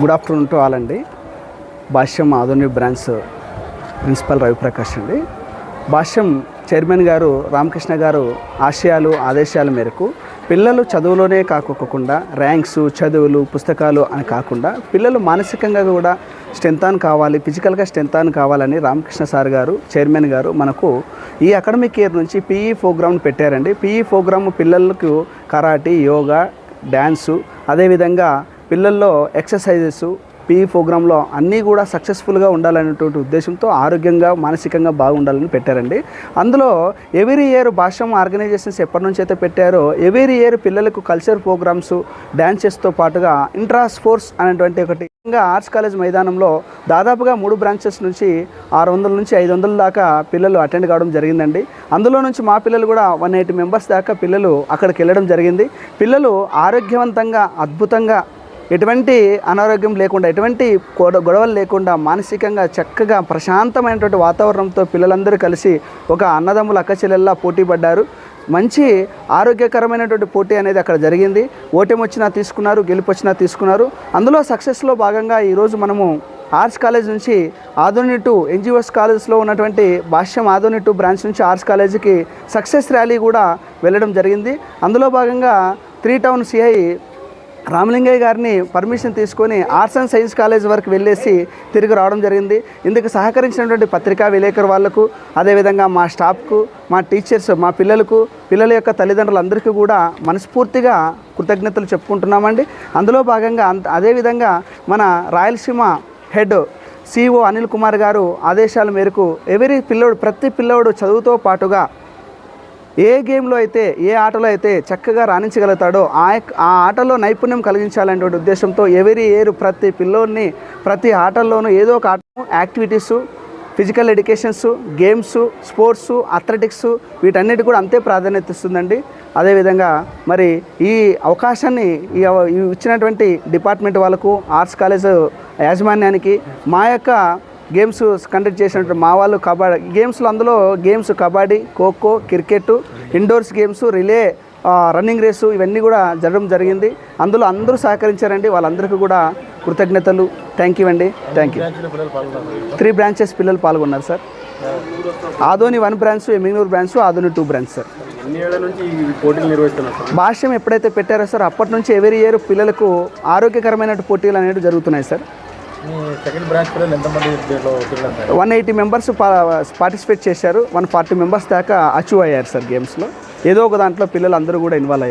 Good afternoon to all అండి. భాష్యం ఆధునిక branch principal Ravi Prakash అండి. భాష్యం చైర్మన్ గారు రామకృష్ణ గారు ఆశయాలు ఆదేశాల మేరకు పిల్లలు చదువులోనే కాకోకుండా ర్యాంక్స్ చదువులు పుస్తకాలు అని కాకుండా పిల్లలు మానసికంగా కూడా స్ట్రెంతాన్ కావాలి ఫిజికల్గా స్ట్రెంతాన్ కావాలని రామకృష్ణ సార్ గారు చైర్మన్ గారు మనకు ఈ అకాడమిక్ ఇయర్ నుంచి పీఈ ప్రోగ్రామ్ పెట్టారండి. పీఈ ప్రోగ్రామ్ పిల్లలకు కరాటీ యోగా డ్యాన్సు అదేవిధంగా పిల్లల్లో ఎక్సర్సైజెస్ పీ ప్రోగ్రాంలో అన్నీ కూడా సక్సెస్ఫుల్గా ఉండాలనేటువంటి ఉద్దేశంతో ఆరోగ్యంగా మానసికంగా బాగుండాలని పెట్టారండి. అందులో ఎవరీ ఇయర్ భాషం ఆర్గనైజేషన్స్ ఎప్పటి నుంచి అయితే పెట్టారో ఎవరీ ఇయర్ పిల్లలకు కల్చర్ ప్రోగ్రామ్స్ డ్యాన్సెస్తో పాటుగా ఇంట్రా స్పోర్ట్స్ అనేటువంటి ఒకటి. ఇంకా ఆర్ట్స్ కాలేజ్ మైదానంలో దాదాపుగా మూడు బ్రాంచెస్ నుంచి ఆరు వందల నుంచి ఐదు వందల దాకా పిల్లలు అటెండ్ కావడం జరిగిందండి. అందులో నుంచి మా పిల్లలు కూడా వన్ ఎయిటీ మెంబర్స్ దాకా పిల్లలు అక్కడికి వెళ్ళడం జరిగింది. పిల్లలు ఆరోగ్యవంతంగా అద్భుతంగా ఎటువంటి అనారోగ్యం లేకుండా ఎటువంటి గొడవలు లేకుండా మానసికంగా చక్కగా ప్రశాంతమైనటువంటి వాతావరణంతో పిల్లలందరూ కలిసి ఒక అన్నదమ్ముల అక్క చెల్లెల్లా పోటీ పడ్డారు. మంచి ఆరోగ్యకరమైనటువంటి పోటీ అనేది అక్కడ జరిగింది. ఓటమి వచ్చినా తీసుకున్నారు గెలుపు వచ్చినా తీసుకున్నారు. అందులో సక్సెస్లో భాగంగా ఈరోజు మనము ఆర్ట్స్ కాలేజ్ నుంచి ఆధోని టు ఎన్జిఓస్ కాలేజ్లో ఉన్నటువంటి భాష్యం ఆధోని టు బ్రాంచ్ నుంచి ఆర్ట్స్ కాలేజీకి సక్సెస్ ర్యాలీ కూడా వెళ్ళడం జరిగింది. అందులో భాగంగా త్రీ టౌన్ సిఐ రామలింగయ్య గారిని పర్మిషన్ తీసుకొని ఆర్ట్స్ అండ్ సైన్స్ కాలేజ్ వరకు వెళ్ళేసి తిరిగి రావడం జరిగింది. ఇందుకు సహకరించినటువంటి పత్రికా విలేకరు వాళ్ళకు అదేవిధంగా మా స్టాఫ్కు మా టీచర్స్ మా పిల్లలకు పిల్లల యొక్క తల్లిదండ్రులందరికీ కూడా మనస్ఫూర్తిగా కృతజ్ఞతలు చెప్పుకుంటున్నామండి. అందులో భాగంగా అంత అదేవిధంగా మన రాయలసీమ హెడ్ సిఇఓ అనిల్ కుమార్ గారు ఆదేశాల మేరకు ఎవరి పిల్లోడు ప్రతి పిల్లోడు చదువుతో పాటుగా ఏ గేమ్లో అయితే ఏ ఆటలో అయితే చక్కగా రాణించగలుగుతాడో ఆ యొక్క- ఆ ఆటలో నైపుణ్యం కలిగించాలనేటువంటి ఉద్దేశంతో ఎవరి ఏరు ప్రతి పిల్లోని ప్రతి ఆటల్లోనూ ఏదో ఒక ఆట activities physical educations games sports athletics వీటన్నిటి కూడా అంతే ప్రాధాన్యత ఇస్తుందండి. అదేవిధంగా మరి ఈ అవకాశాన్ని ఇచ్చినటువంటి డిపార్ట్మెంట్ వాళ్ళకు ఆర్ట్స్ కాలేజ్ యాజమాన్యానికి మా యొక్క గేమ్స్ కండక్ట్ చేసినట్టు మా వాళ్ళు కబడ్డీ గేమ్స్లో అందులో games kabaddi kho kho cricket indoors games relay running race ఇవన్నీ కూడా జరగడం జరిగింది. అందులో అందరూ సహకరించారండి. వాళ్ళందరికీ కూడా కృతజ్ఞతలు. థ్యాంక్ యూ అండి. థ్యాంక్ యూ త్రీ బ్రాంచెస్ పిల్లలు పాల్గొన్నారు sir Adoni one branch Emminur branch Adoni two branch sir Bhashyam ఎప్పుడైతే పెట్టారో సార్ అప్పటి నుంచి ఎవరీ ఇయర్ పిల్లలకు ఆరోగ్యకరమైన పోటీలు అనేవి జరుగుతున్నాయి sir one eighty members participate చేశారు. వన్ ఫార్టీ మెంబర్స్ దాకా అచీవ్ అయ్యారు సార్ గేమ్స్లో ఏదో ఒక దాంట్లో పిల్లలు అందరూ కూడా ఇన్వాల్వ్ అయ్యారు.